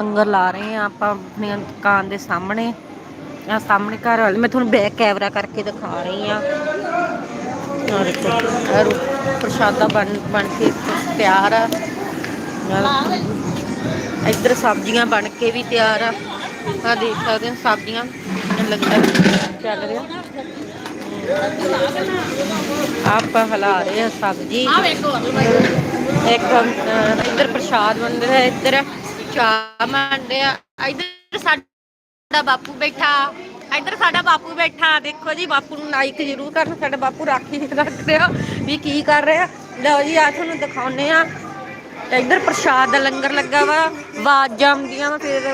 ਲੰਗਰ ਲਾ ਰਹੇ ਆ ਆਪਾਂ ਆਪਣੀ ਦੁਕਾਨ ਦੇ ਸਾਹਮਣੇ। ਆ ਸਾਹਮਣੇ ਘਰ ਵਾਲੇ, ਮੈਂ ਤੁਹਾਨੂੰ ਬੈਕ ਕੈਮਰਾ ਕਰਕੇ ਦਿਖਾ ਰਹੀ ਹਾਂ। ਔਰ ਦੇਖੋ ਪ੍ਰਸ਼ਾਦਾ ਬਣ ਬਣ ਕੇ ਤਿਆਰ ਆ। ਇੱਧਰ ਸਬਜ਼ੀਆਂ ਬਣ ਕੇ ਵੀ ਤਿਆਰ ਆ। ਆ ਦੇਖ ਸਕਦੇ ਹੋ, ਸਬਜ਼ੀਆਂ ਲੱਗਦਾ ਚੱਲ ਰਿਹਾ ਆਪਾਂ ਹਿਲਾ ਰਹੇ ਆ ਸਬਜ਼ੀ। ਇੱਕ ਇੱਧਰ ਪ੍ਰਸ਼ਾਦ ਬਣ ਰਿਹਾ ਇੱਧਰ। ਚਾਹ ਬਣ ਆ। ਇੱਧਰ ਸਾਡਾ ਬਾਪੂ ਬੈਠਾ। ਇਧਰ ਸਾਡਾ ਬਾਪੂ ਬੈਠਾ। ਦੇਖੋ ਜੀ, ਬਾਪੂ ਨੂੰ ਲਾਈਕ ਜ਼ਰੂਰ ਕਰਨ। ਸਾਡਾ ਬਾਪੂ ਰਾਖੀ ਰੱਖਦੇ ਰਿਹਾ ਵੀ ਕੀ ਕਰ ਰਿਹਾ ਲਓ ਜੀ ਆ ਤੁਹਾਨੂੰ ਦਿਖਾਉਨੇ ਆ। ਇੱਧਰ ਪ੍ਰਸ਼ਾਦ ਦਾ ਲੰਗਰ ਲੱਗਾ ਵਾ ਆਵਾਜ਼ ਆਉਂਦੀਆਂ ਵਾ ਫਿਰ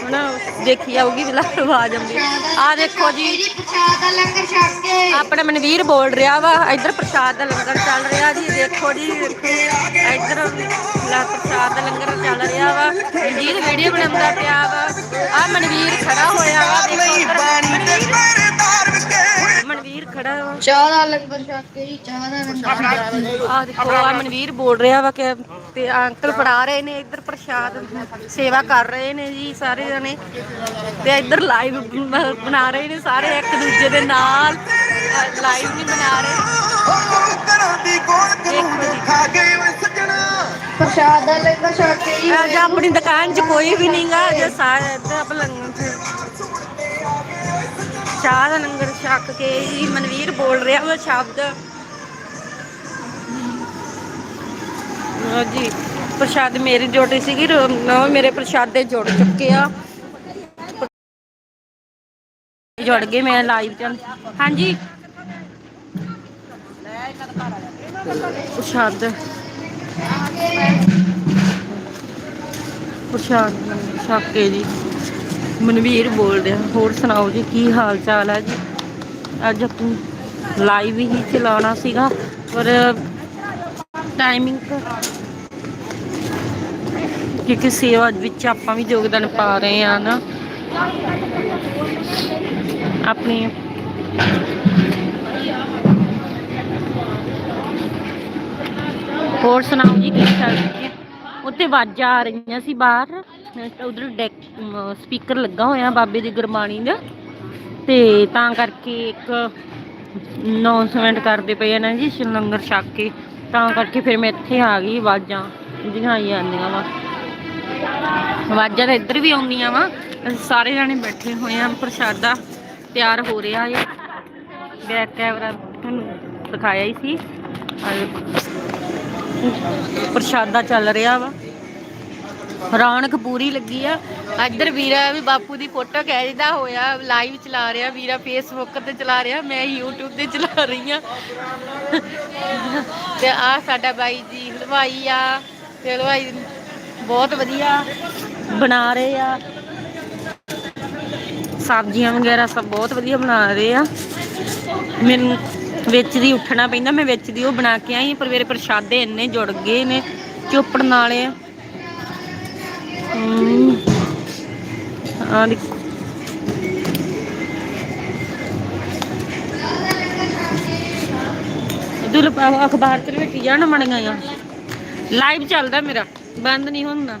ਹਨਾ ਦੇਖੀ ਜਾਊਗੀ ਵੀ ਲਾ ਆਵਾਜ਼ ਆਉਂਦੀ। ਆ ਦੇਖੋ ਜੀ ਪ੍ਰਸ਼ਾਦ ਦਾ ਲੰਗਰ ਛਕ ਕੇ ਆਪਣਾ ਮਨਵੀਰ ਬੋਲ ਰਿਹਾ ਵਾ ਇੱਧਰ ਪ੍ਰਸ਼ਾਦ ਦਾ ਲੰਗਰ ਚੱਲ ਰਿਹਾ ਜੀ ਦੇਖੋ ਜੀ ਇੱਧਰ ਲਾ ਪ੍ਰਸ਼ਾਦ ਦਾ ਲੰਗਰ ਚੱਲ ਰਿਹਾ ਵਾ। ਮਨਜੀਤ ਵੀਡੀਓ ਬਣਾਉਂਦਾ ਪਿਆ ਵਾ। ਆ ਮਨਵੀਰ ਖੜਾ ਹੋਇਆ ਵਾ ਦੇਖੋ। ਖੜਾ ਵਾ? ਚਾਹ ਦਾ ਲੰਗਰ ਛਕ ਕੇ ਜੀ ਚਾਹ ਦਾ ਲੰਗਰ ਆ ਦੇਖੋ ਆ ਮਨਵੀਰ ਬੋਲ ਰਿਹਾ ਵਾ ਕਿ ਤੇ ਅੰਕਲ ਫੜਾ ਰਹੇ ਨੇ ਇੱਧਰ ਪ੍ਰਸ਼ਾਦ ਸੇਵਾ ਕਰ ਰਹੇ ਨੇ ਜੀ ਸਾਰੇ ਜਣੇ। ਤੇ ਇੱਧਰ ਲਾਈਵ ਬਣਾ ਰਹੇ ਨੇ ਸਾਰੇ ਇੱਕ ਦੂਜੇ ਦੇ ਨਾਲ। ਲਾਈਵ ਨਹੀਂ ਬਣਾ ਰਹੇ ਪ੍ਰਸ਼ਾਦ ਦਾ ਲੰਗਰ ਛਕ ਕੇ ਜੀ ਅੱਜ ਆਪਣੀ ਦੁਕਾਨ 'ਚ ਕੋਈ ਵੀ ਨਹੀਂਗਾ ਜੇ ਸਾਰੇ ਇੱਧਰ ਆਪ ਲੰਗਰ ਚਾਹ ਦਾ ਲੰਗਰ ਛਕ ਕੇ ਜੀ ਮਨਵੀਰ ਬੋਲ ਰਿਹਾ ਵਾ ਸ਼ਬਦ। ਜੀ ਪ੍ਰਸ਼ਾਦ ਮੇਰੀ ਡਿਊਟੀ ਸੀਗੀ, ਰੋ- ਉਹ ਮੇਰੇ ਪ੍ਰਸ਼ਾਦੇ ਜੁੜ ਚੁੱਕੇ ਆ। ਜੁੜ ਗਏ ਮੈਂ ਲਾਈਵ ਚ। ਹਾਂਜੀ। ਪ੍ਰਸ਼ਾਦ। ਪ੍ਰਸ਼ਾਦ ਛਕ ਕੇ ਜੀ। ਮਨਵੀਰ ਬੋਲ ਰਿਹਾ। ਹੋਰ ਸੁਣਾਓ ਜੀ, ਕੀ ਹਾਲ ਚਾਲ ਹੈ ਜੀ? ਅੱਜ ਆਪਾਂ ਲਾਈਵ ਹੀ ਚਲਾਉਣਾ ਸੀਗਾ, ਪਰ ਟਾਈਮਿੰਗ ਕਿਉਂਕਿ ਸੇਵਾ ਵਿੱਚ ਆਪਾਂ ਵੀ ਯੋਗਦਾਨ ਪਾ ਰਹੇ ਆ ਨਾ। ਆਪਣੀ ਹੋਰ ਸੁਣਾਓ ਜੀ, ਕੀ ਚੱਲ ਰਹੀ? ਉੱਤੇ ਆਵਾਜ਼ਾਂ ਆ ਰਹੀਆਂ ਸੀ ਬਾਹਰ। ਉਧਰ ਡੈਕ ਸਪੀਕਰ ਲੱਗਾ ਹੋਇਆ ਬਾਬੇ ਦੀ ਗੁਰਬਾਣੀ ਦਾ। ਤੇ ਤਾਂ ਕਰਕੇ ਇੱਕ ਅਨਾਉਂਸਮੈਂਟ ਕਰਦੇ ਪਏ ਆ ਨਾ ਜੀ ਸ਼- ਲੰਗਰ ਛਕ ਕੇ। ਤਾਂ ਕਰਕੇ ਫਿਰ ਮੈਂ ਇੱਥੇ ਆ ਗਈ, ਆਵਾਜ਼ਾਂ ਜਿਹੜੀਆਂ ਆਈ ਜਾਂਦੀਆਂ ਵਾ। ਆਵਾਜ਼ਾਂ ਤਾਂ ਇੱਧਰ ਵੀ ਆਉਂਦੀਆਂ ਵਾ। ਅਸੀਂ ਸਾਰੇ ਜਾਣੇ ਬੈਠੇ ਹੋਏ ਆ, ਪ੍ਰਸ਼ਾਦਾ ਤਿਆਰ ਹੋ ਰਿਹਾ ਹੈ ਬੈਕ ਕੈਮਰਾ ਤੁਹਾਨੂੰ ਦਿਖਾਇਆ ਹੀ ਸੀ। ਪ੍ਰਸ਼ਾਦਾ ਚੱਲ ਰਿਹਾ ਵਾ। ਰੌਣਕ ਪੂਰੀ ਲੱਗੀ ਆ। ਇੱਧਰ ਵੀਰਾ ਵੀ ਬਾਪੂ ਦੀ ਫੋਟੋ ਖਿੱਚਦਾ ਹੋਇਆ ਲਾਈਵ ਚਲਾ ਰਿਹਾ, ਵੀਰਾ ਫੇਸਬੁੱਕ ਤੇ ਚਲਾ ਰਿਹਾ, ਮੈਂ YouTube ਤੇ ਚਲਾ ਰਹੀ ਆ। ਤੇ ਆ ਸਾਡਾ ਬਾਈ ਜੀ, ਹਲਵਾਈ ਆ, ਤੇ ਹਲਵਾਈ ਬਹੁਤ ਵਧੀਆ ਬਣਾ ਰਹੇ ਆ। ਸਬਜ਼ੀਆਂ ਵਗੈਰਾ ਸਭ ਬਹੁਤ ਵਧੀਆ ਬਣਾ ਰਹੇ ਆ। ਮੈਨੂੰ ਵਿੱਚ ਦੀ ਉੱਠਣਾ ਪੈਂਦਾ, ਮੈਂ ਵਿੱਚ ਦੀ ਉਹ ਬਣਾ ਕੇ ਆਈ, ਪਰ ਮੇਰੇ ਪ੍ਰਸ਼ਾਦੇ ਇੰਨੇ ਜੁੜ ਗਏ ਨੇ, ਚੋਪੜਨ ਵਾਲੇ ਆ ਦੇਖੋ। ਇਧਰ ਅਖਬਾਰ ਤੇ ਲਵੇਟੀ ਜਾਣ ਮਣੀਆਂ ਆ ਲਾਈਵ ਚੱਲਦਾ ਮੇਰਾ, ਬੰਦ ਨਹੀਂ ਹੁੰਦਾ।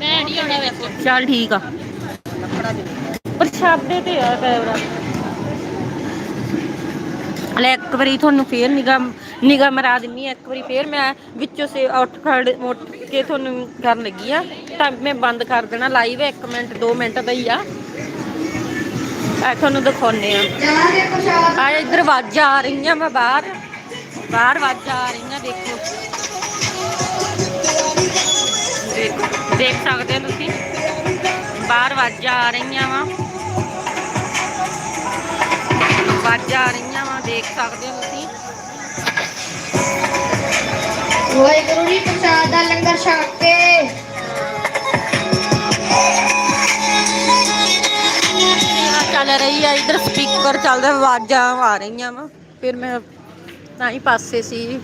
ਮੈਂ ਨਹੀਂ ਆਉਣਾ ਵਿੱਚ ਚੱਲ ਠੀਕ ਆ। ਪ੍ਰਸ਼ਾਦੇ ਤੇ ਆ ਕੈਮਰਾ। ਹਲੇ ਇੱਕ ਵਾਰੀ ਤੁਹਾਨੂੰ ਫੇਰ ਨਿਗਾ ਨਿਗਾ ਮਰਾ ਦਿੰਨੀ ਆ ਇੱਕ ਵਾਰੀ ਫੇਰ ਮੈਂ ਵਿੱਚੋਂ ਸੇ ਉੱਠ ਖੜ ਉੱਠ ਕੇ ਤੁਹਾਨੂੰ ਕਰਨ ਲੱਗੀ ਆ ਤਾਂ ਮੈਂ ਬੰਦ ਕਰ ਦੇਣਾ ਲਾਈਵ 1 ਮਿੰਟ 2 ਮਿੰਟ ਦਾ ਹੀ ਆ। ਆ ਤੁਹਾਨੂੰ ਦਿਖਾਉਨੇ ਆ ਚਾਹ ਆ ਇੱਧਰ ਆਵਾਜ਼ਾਂ ਆ ਰਹੀਆਂ ਮੈਂ ਬਾਹਰ। ਬਾਹਰ ਆਵਾਜ਼ਾਂ ਆ ਰਹੀਆਂ, ਦੇਖੋ। ਦੇਖ ਦੇਖ ਸਕਦੇ ਹੋ ਤੁਸੀਂ? ਬਾਹਰ ਆਵਾਜ਼ਾਂ ਆ ਰਹੀਆਂ ਵਾ। ਆਵਾਜ਼ਾਂ ਆ ਰਹੀਆਂ ਵਾ, ਦੇਖ ਸਕਦੇ ਹੋ ਤੁਸੀਂ? ਵਾਹਿਗੁਰੂ ਜੀ ਪ੍ਰਸ਼ਾਦ ਦਾ ਲੰਗਰ ਛਕ ਕੇ। ਸੇਵਾ ਚੱਲ ਰਹੀ ਆ ਇੱਧਰ ਸਪੀਕਰ ਚੱਲਦਾ ਆਵਾਜ਼ਾਂ ਆ ਰਹੀਆਂ ਵਾ। ਫਿਰ ਮੈਂ ਤਾਂ ਹੀ ਪਾਸੇ ਸੀ।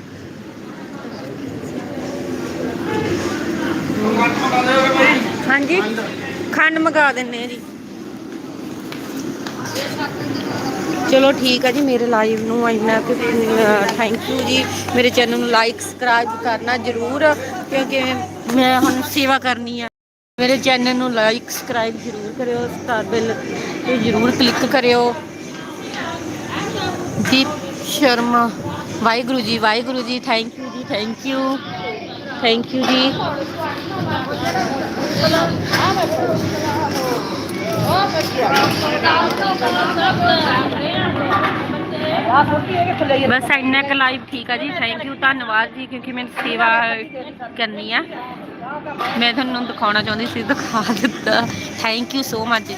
ਹਾਂਜੀ ਖੰਡ ਮੰਗਾ ਦਿੰਨੇ ਆ ਜੀ। ਚਲੋ ਠੀਕ ਆ ਜੀ, ਮੇਰੇ ਲਾਈਵ ਨੂੰ ਇੰਨਾ ਕਿ ਥੈਂਕ ਯੂ ਜੀ। ਮੇਰੇ ਚੈਨਲ ਨੂੰ ਲਾਈਕ ਸਬਸਕ੍ਰਾਈਬ ਕਰਨਾ ਜਰੂਰ, ਕਿਉਂਕਿ ਮੈਂ ਹੁਣ ਸੇਵਾ ਕਰਨੀ ਆ। ਮੇਰੇ ਚੈਨਲ ਨੂੰ ਲਾਈਕ ਸਬਸਕ੍ਰਾਈਬ ਜ਼ਰੂਰ ਕਰਿਓ ਸਟਾਰ ਬੈਲ ਤੇ ਜ਼ਰੂਰ ਕਲਿੱਕ ਕਰਿਓ। ਦੀਪ Sharma, Waheguru ji Waheguru ji thank you ji thank you thank you ji. ਬਸ ਇੰਨਾ ਕੁ ਲਾਈਵ ਠੀਕ ਆ ਜੀ ਥੈਂਕ ਯੂ ਧੰਨਵਾਦ ਜੀ, ਕਿਉਂਕਿ ਮੈਨੂੰ ਸੇਵਾ ਕਰਨੀ ਆ। ਮੈਂ ਤੁਹਾਨੂੰ ਦਿਖਾਉਣਾ ਚਾਹੁੰਦੀ ਸੀ, ਦਿਖਾ ਦਿੱਤਾ। ਥੈਂਕ ਯੂ ਸੋ ਮਚ ਜੀ।